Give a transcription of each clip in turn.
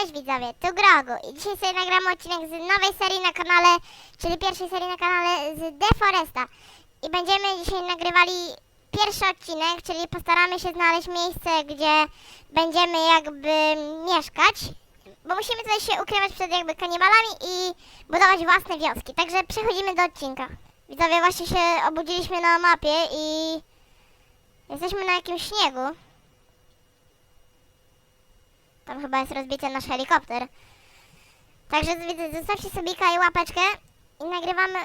Cześć widzowie, tu Grogu i dzisiaj sobie nagramy odcinek z nowej serii na kanale, czyli pierwszej serii na kanale z Deforesta. I będziemy dzisiaj nagrywali pierwszy odcinek, czyli postaramy się znaleźć miejsce, gdzie będziemy jakby mieszkać. Bo musimy tutaj się ukrywać przed jakby kanibalami i budować własne wioski. Także przechodzimy do odcinka. Widzowie, właśnie się obudziliśmy na mapie i jesteśmy na jakimś śniegu. Tam chyba jest rozbity nasz helikopter. Także zostawcie subika i łapeczkę i nagrywamy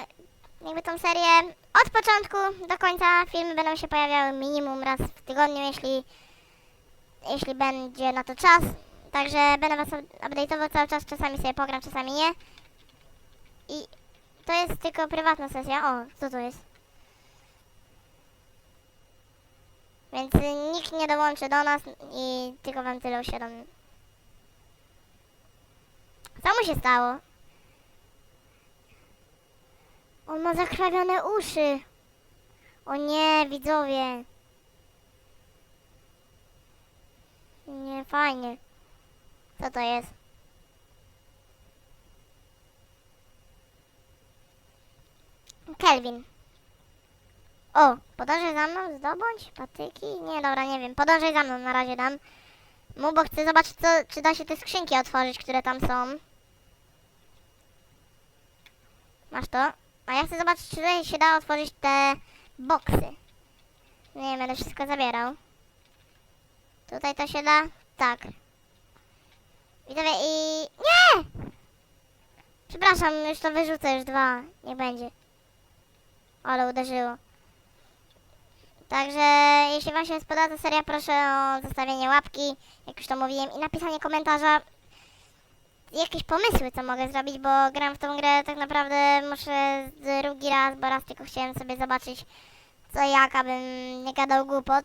jakby tą serię od początku do końca. Filmy będą się pojawiały minimum raz w tygodniu, jeśli, jeśli będzie na to czas. Także będę was up- update'ował cały czas, czasami sobie pogram, czasami nie. I to jest tylko prywatna sesja. O, co to jest? Więc nikt nie dołączy do nas i tylko wam tyle uświadomię. Co mu się stało? On ma zakrwawione uszy. O nie, widzowie. Nie, fajnie. Co to jest? Kelvin. O, podążaj za mną, zdobądź patyki? Nie, dobra, nie wiem. Podążaj za mną, na razie dam mu, bo chcę zobaczyć, co, czy da się te skrzynki otworzyć, które tam są. Masz to? A ja chcę zobaczyć, czy się da otworzyć te boksy. Nie, będę wszystko zabierał. Tutaj to się da? Tak. Widzowie i... Nie! Przepraszam, już to wyrzucę, już dwa. Niech będzie. Ale uderzyło. Także jeśli Wam się spodoba ta seria, proszę o zostawienie łapki, jak już to mówiłem, i napisanie komentarza jakieś pomysły, co mogę zrobić, bo gram w tą grę tak naprawdę muszę drugi raz, bo raz tylko chciałem sobie zobaczyć co jak, abym nie gadał głupot.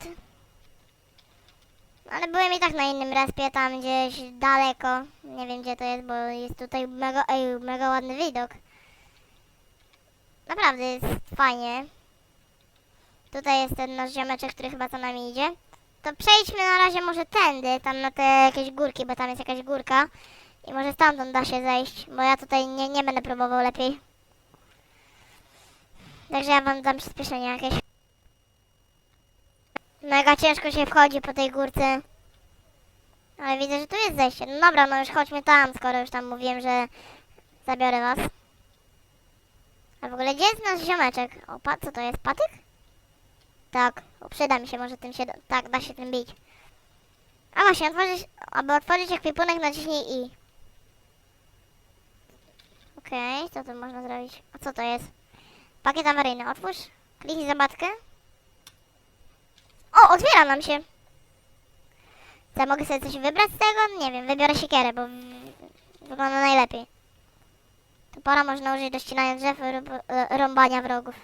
Ale byłem i tak na innym respie, tam gdzieś daleko. Nie wiem gdzie to jest, bo jest tutaj mega, ej, mega ładny widok. Naprawdę jest fajnie. Tutaj jest ten nasz ziomeczek, który chyba za nami idzie. To przejdźmy na razie może tędy, tam na te jakieś górki, bo tam jest jakaś górka. I może stamtąd da się zejść, bo ja tutaj nie, nie będę próbował lepiej. Także ja wam dam przyspieszenie jakieś. Mega ciężko się wchodzi po tej górce. Ale widzę, że tu jest zejście. No dobra, no już chodźmy tam, skoro już tam mówiłem, że zabiorę was. A w ogóle gdzie jest nasz ziomeczek? O, pa, co to jest? Patyk? Tak, przyda mi się, może tym się, tak, da się tym bić. A właśnie, otworzyć, aby otworzyć ekwipunek naciśnij I. Okej, co tu można zrobić? A co to jest? Pakiet awaryjny, otwórz. Kliknij zabawkę. O, otwiera nam się. Ja mogę sobie coś wybrać z tego? Nie wiem, wybiorę siekierę, bo wygląda najlepiej. Topora można użyć do ścinania drzew lub e, rąbania wrogów.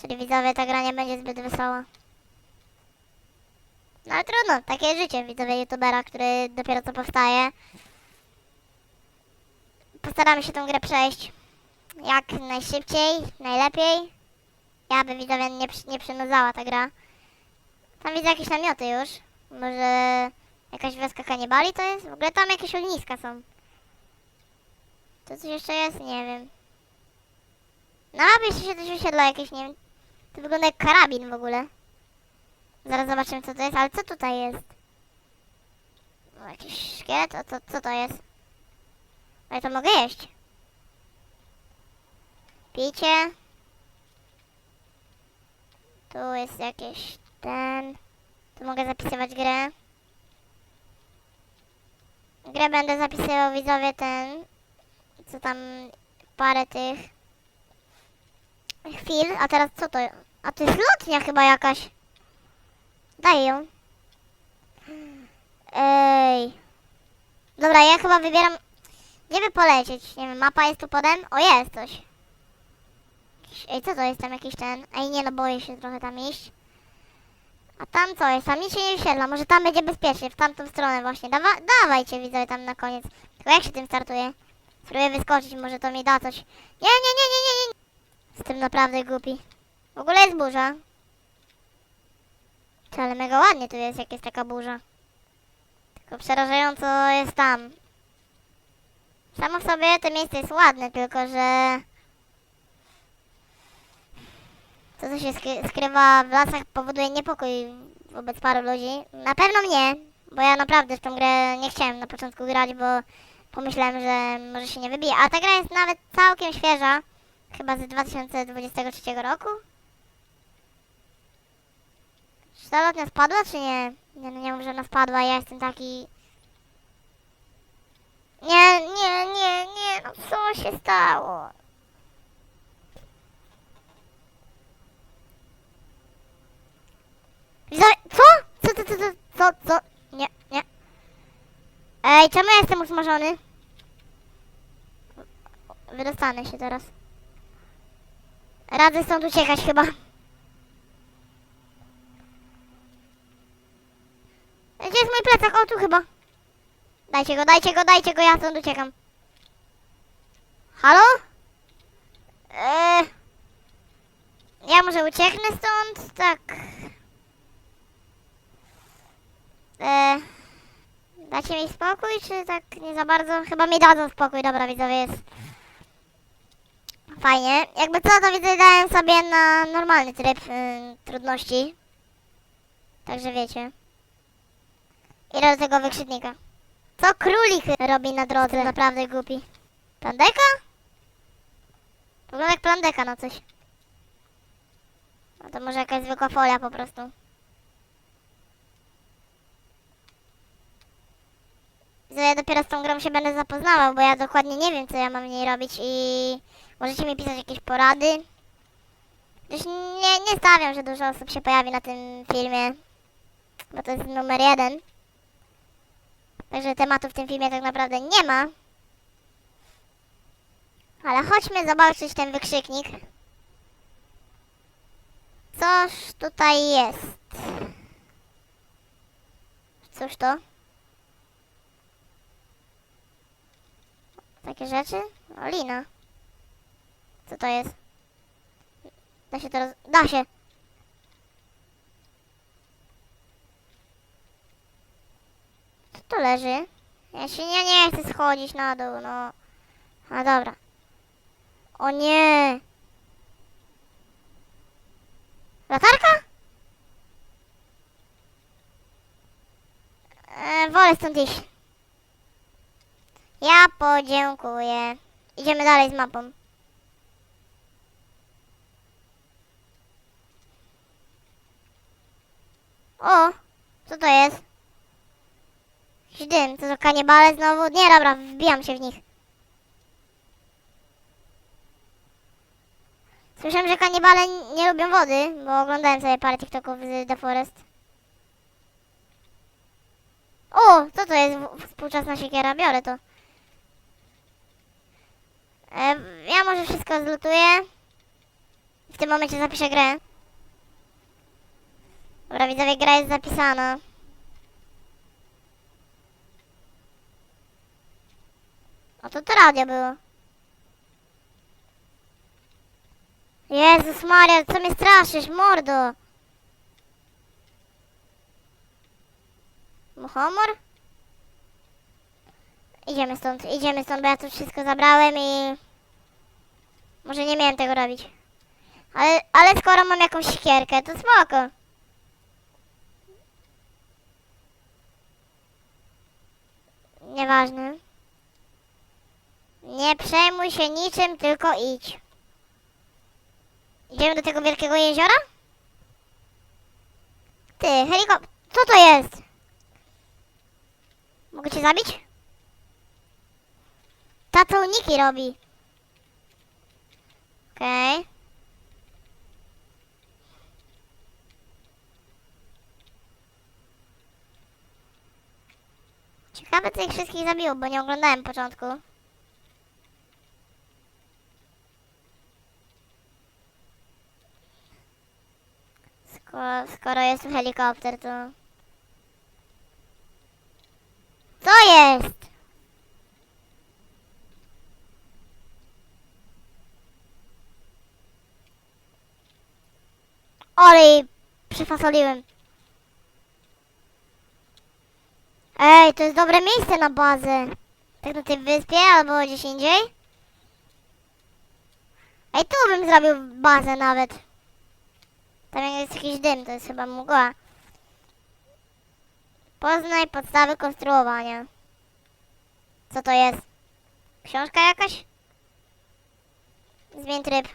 Czyli widzowie, ta gra nie będzie zbyt wesoła. No ale trudno, takie życie widzowie youtubera, który dopiero co powstaje. Postaramy się tą grę przejść jak najszybciej, najlepiej. Ja by widzowie nie, nie przynudzała ta gra. Tam widzę jakieś namioty już. Może jakaś wioska kanibali to jest? W ogóle tam jakieś ogniska są. To coś jeszcze jest? Nie wiem. No, jeszcze się coś wysiedla jakieś, nie wiem. To wygląda jak karabin w ogóle. Zaraz zobaczymy co to jest, ale co tutaj jest? O, jakiś szkielet? O, to, co to jest? Ale to mogę jeść. Picie. Tu jest jakieś ten. Tu mogę zapisywać grę. Grę będę zapisywał widzowie ten. Co tam parę tych chwil. A teraz co to? A to jest lotnia chyba jakaś. Daj ją. Ej. Dobra, ja chyba wybieram. Gdzie by polecieć? Nie wiem, mapa jest tu podem? O, jest coś. Ej, co to jest tam jakiś ten? Ej, nie no, boję się trochę tam iść. A tam co jest? Tam nic się nie wyświetla. Może tam będzie bezpiecznie, w tamtą stronę właśnie. Dawa dawajcie, widzowie, tam na koniec. Tylko jak się tym startuje? Spróbuję wyskoczyć, może to mi da coś. Nie, nie, nie, nie, nie, nie. Jestem naprawdę głupi. W ogóle jest burza. Ale mega ładnie tu jest, jak jest taka burza. Tylko przerażająco jest tam. Samo w sobie to miejsce jest ładne, tylko że... To, co się skry- skrywa w lasach, powoduje niepokój wobec paru ludzi. Na pewno mnie, bo ja naprawdę w tą grę nie chciałem na początku grać, bo pomyślałem, że może się nie wybije. A ta gra jest nawet całkiem świeża, chyba z 2023 roku. Czy ta lotnia spadła, czy nie? Nie, no nie mów, że ona spadła, ja jestem taki... Nie, nie, nie, nie, no co się stało? Co? Co, co, co, co, co, co? Nie, nie. Ej, czemu ja jestem usmażony? Wydostanę się teraz. Radzę stąd uciekać chyba. Gdzie jest mój plecak? O, tu chyba. Dajcie go, dajcie go, dajcie go, ja stąd uciekam. Halo? Eee, ja może ucieknę stąd? Tak. Eee, dacie mi spokój, czy tak nie za bardzo? Chyba mi dadzą spokój, dobra widzowie, jest fajnie. Jakby co, to widzę, dałem sobie na normalny tryb y, trudności. Także wiecie. Ile do tego wykrzyknika. Co królik robi na drodze? Naprawdę głupi. Plandeka? Wygląda jak plandeka na coś. No to może jakaś zwykła folia po prostu. Że ja dopiero z tą grą się będę zapoznawał, bo ja dokładnie nie wiem, co ja mam w niej robić i możecie mi pisać jakieś porady. Już nie, nie stawiam, że dużo osób się pojawi na tym filmie, bo to jest numer jeden. Także tematu w tym filmie tak naprawdę nie ma. Ale chodźmy zobaczyć ten wykrzyknik. Coż tutaj jest? Cóż to? Takie rzeczy? O, lina. Co to jest? Da się to roz... Da się! Tu leży? Ja się nie, nie chcę schodzić na dół, no. A dobra. O nie! Latarka? E, wolę stąd iść. Ja podziękuję. Idziemy dalej z mapą. O! Co to jest? Dym. To są kanibale znowu? Nie, dobra, wbijam się w nich. Słyszałem, że kanibale nie lubią wody, bo oglądałem sobie parę TikToków z The Forest. O, co to jest współczesna siekiera? Biorę to. E, ja może wszystko zlutuję. W tym momencie zapiszę grę. Dobra, widzowie, gra jest zapisana. O, to to radio było. Jezus Maria, co mnie straszysz, mordo? Muchomor? Idziemy stąd, idziemy stąd, bo ja tu wszystko zabrałem i... Może nie miałem tego robić. Ale, ale skoro mam jakąś siekierkę, to spoko. Nieważne. Nie przejmuj się niczym, tylko idź. Idziemy do tego wielkiego jeziora? Ty, helikopter. Co to jest? Mogę cię zabić? Tato uniki robi. Okej. Ciekawe co ich wszystkich zabiło, bo nie oglądałem początku. Skoro, skoro jest tu helikopter, to... Co jest? Olej, przyfasoliłem. Ej, to jest dobre miejsce na bazę. Tak na tej wyspie albo gdzieś indziej. Ej, tu bym zrobił bazę nawet. Tam jest jakiś dym, to jest chyba mgła. Poznaj podstawy konstruowania. Co to jest? Książka jakaś? Zmień tryb.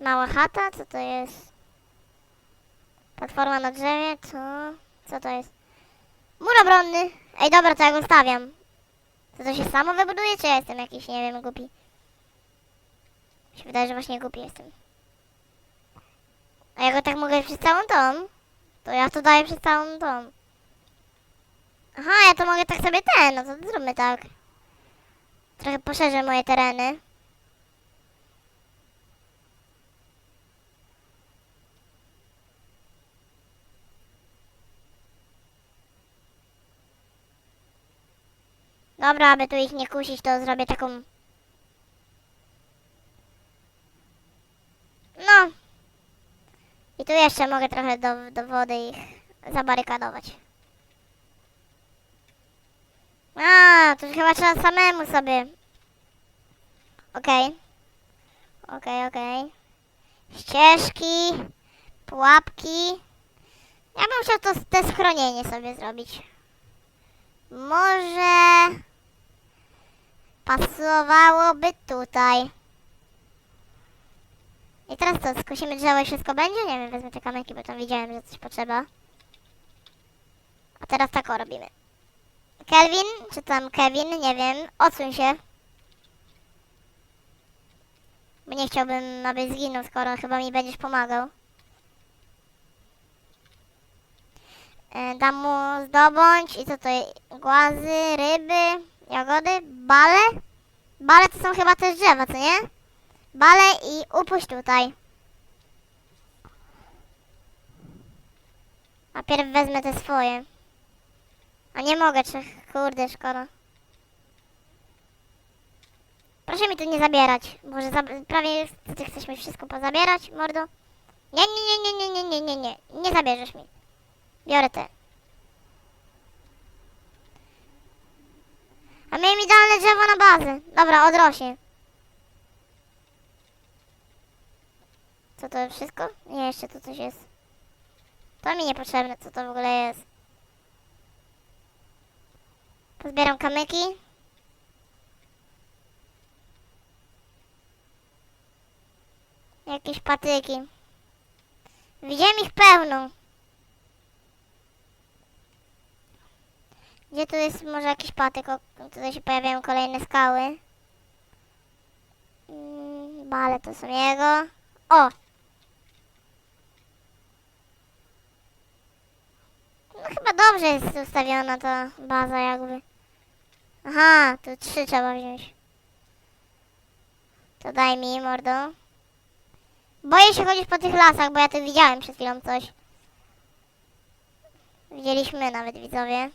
Mała chata? Co to jest? Platforma na drzewie? Co? Co to jest? Mur obronny! Ej, dobra, to ja go stawiam. To to się samo wybuduje, czy ja jestem jakiś, nie wiem, głupi? Mi się wydaje, że właśnie głupi jestem. A ja go tak mogę przez całą tą? To ja to daję przez całą tą. Aha, ja to mogę tak sobie ten, no to zróbmy tak. Trochę poszerzę moje tereny. Dobra, aby tu ich nie kusić, to zrobię taką... No. I tu jeszcze mogę trochę do, do wody ich zabarykadować. A, to chyba trzeba samemu sobie. Okej. Okej, okej. Ścieżki, pułapki. Ja bym chciał to, te schronienie sobie zrobić. Może pasowałoby tutaj. I teraz co, skosimy drzewo i wszystko będzie? Nie wiem, wezmę te kamyki, bo tam widziałem, że coś potrzeba. A teraz tak robimy. Kelvin, czy tam Kevin, nie wiem, odsuń się. Bo nie chciałbym, abyś zginął, skoro chyba mi będziesz pomagał. E, Dam mu zdobądź i co to jest? Głazy, ryby, jagody, bale? Bale to są chyba też drzewa, co nie? Bale i upuść tutaj. A pierw wezmę te swoje. A nie mogę, czy kurde, szkoda. Proszę mi tu nie zabierać. Boże, prawie ty chcesz mi wszystko pozabierać, mordo? Nie, nie, nie, nie, nie, nie, nie, nie, nie. Nie zabierzesz mi. Biorę te. A miałem idealne drzewo na bazę. Dobra, odrośnie. Co to wszystko? Nie, jeszcze tu coś jest. To mi niepotrzebne, co to w ogóle jest. Pozbieram kamyki. Jakieś patyki. Widziałem ich pełno. Gdzie tu jest może jakiś patyk? O, tutaj się pojawiają kolejne skały. Mm, Bale to są jego. O! No chyba dobrze jest ustawiona ta baza jakby. Aha, tu trzy trzeba wziąć. To daj mi, mordo. Boję się chodzić po tych lasach, bo ja tu widziałem przed chwilą coś. Widzieliśmy nawet widzowie.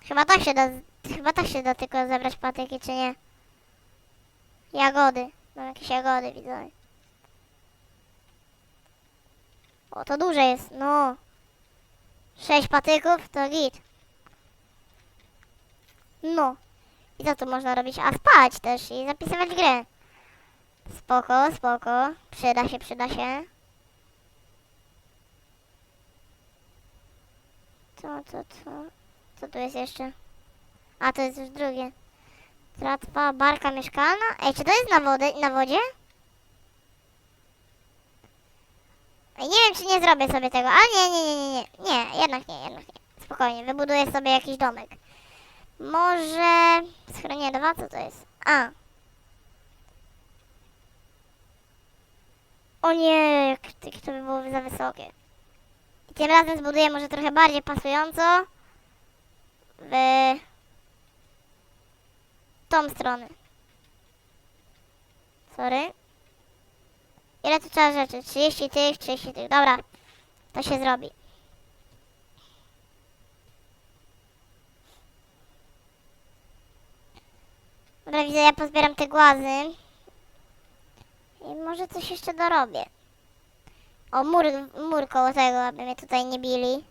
Chyba tak się da, chyba tak się da tylko zebrać patyki, czy nie? Jagody. Mam jakieś jagody, widzę. O, to duże jest, no. Sześć patyków, to git. No. I co tu można robić? A spać też i zapisywać grę. Spoko, spoko. Przyda się, przyda się. Co, co, co? Co tu jest jeszcze? A, to jest już drugie. Tratwa, barka mieszkalna. Ej, czy to jest na, na wodzie? Ej, nie wiem, czy nie zrobię sobie tego, ale nie, nie, nie, nie, nie, nie, jednak nie, jednak nie. Spokojnie, wybuduję sobie jakiś domek. Może... Schronienie dwa, co to jest? A. O nie, jak, jak to by było za wysokie. I tym razem zbuduję może trochę bardziej pasująco w tą stronę. Sorry. Ile tu trzeba rzeczy? 30 tych, 30 tych. Dobra, to się zrobi. Dobra, widzę, ja pozbieram te głazy. I może coś jeszcze dorobię. O, mur, mur koło tego, aby mnie tutaj nie bili.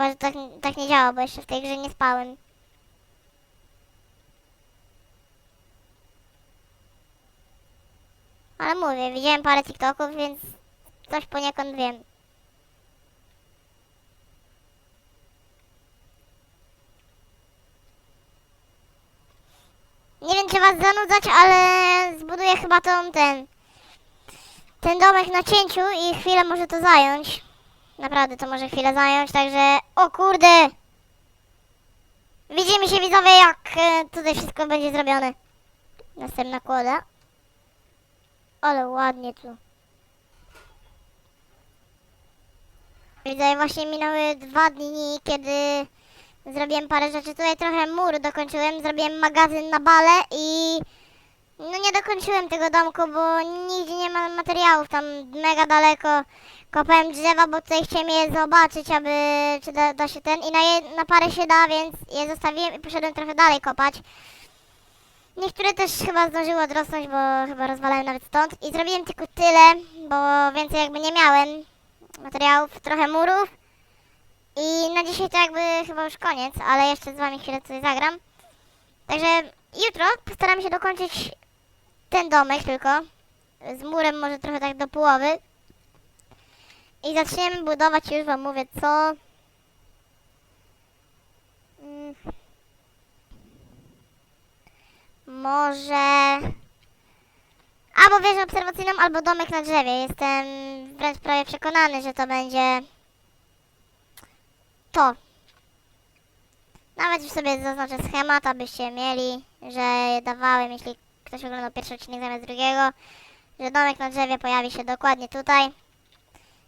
Chyba, że tak, tak nie działa, bo jeszcze w tej grze nie spałem. Ale mówię, widziałem parę TikToków, więc coś poniekąd wiem. Nie wiem, czy was zanudzać, ale zbuduję chyba tą, ten, ten domek na cięciu i chwilę może to zająć. Naprawdę to może chwilę zająć, także... O kurde! Widzimy się widzowie, jak e, tutaj wszystko będzie zrobione. Następna kłoda. Ale ładnie tu. Widzę, właśnie minęły dwa dni, kiedy zrobiłem parę rzeczy. Tutaj trochę mur dokończyłem, zrobiłem magazyn na bale i no nie dokończyłem tego domku, bo nigdzie nie ma materiałów, tam mega daleko kopałem drzewa, bo tutaj chciałem je zobaczyć, aby czy da, da się ten i na, je, na parę się da, więc je zostawiłem i poszedłem trochę dalej kopać. Niektóre też chyba zdążyły odrosnąć, bo chyba rozwalałem nawet stąd. I zrobiłem tylko tyle, bo więcej jakby nie miałem materiałów, trochę murów. I na dzisiaj to jakby chyba już koniec, ale jeszcze z wami chwilę coś zagram. Także jutro postaram się dokończyć ten domek tylko. Z murem może trochę tak do połowy. I zaczniemy budować, już wam mówię co. Mm. Może... Albo wieżę obserwacyjną, albo domek na drzewie. Jestem wręcz prawie przekonany, że to będzie to. Nawet już sobie zaznaczę schemat, abyście mieli, że dawałem, jeśli ktoś oglądał pierwszy odcinek zamiast drugiego, że domek na drzewie pojawi się dokładnie tutaj.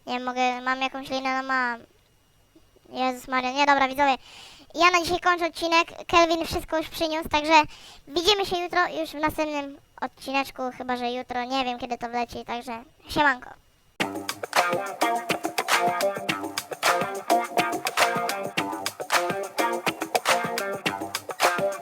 Nie wiem, mogę, mam jakąś linę, no mam. Jezus Maria, nie dobra widzowie. Ja na dzisiaj kończę odcinek. Kelvin wszystko już przyniósł, także widzimy się jutro już w następnym odcineczku, chyba że jutro, nie wiem kiedy to wleci, także siemanko.